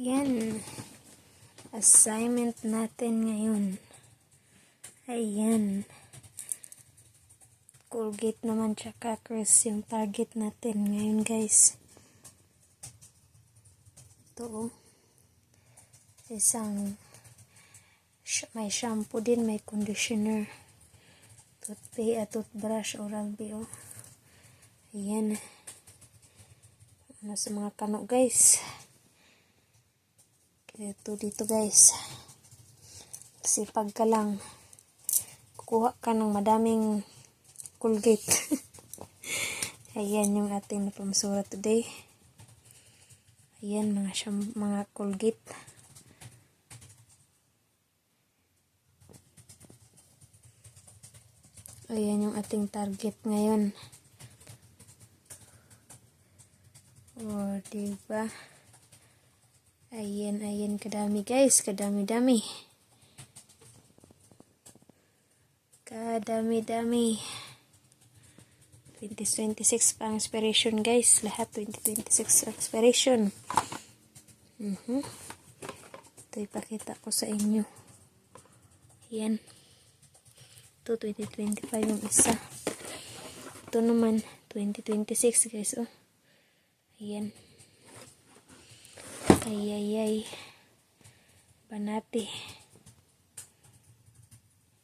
Yan. Assignment natin ngayon. Ayan. Colgate naman tsaka Chris yung target natin ngayon guys. Ito oh. Isang may shampoo din, may conditioner. Toothpaste, at toothbrush, Oral-B oh. Ayan. Ano sa mga kano guys. Ito dito guys. Kasi pagka lang kukuha ka ng madaming Colgate. Ayan yung ating napamsura today. Ayan mga syam, mga Colgate. Ayan yung ating target ngayon. O, diba? Ayan, ayan, kadami guys, kadami-dami. Kadami-dami. 2026 pa ang expiration guys. Lahat 2026 expiration. Mhm. Ito ipakita ko sa inyo. Ayan. Ito 2025 yung isa. Ito naman 2026 guys. Oh. Ayan. आई आई आई बनाते हैं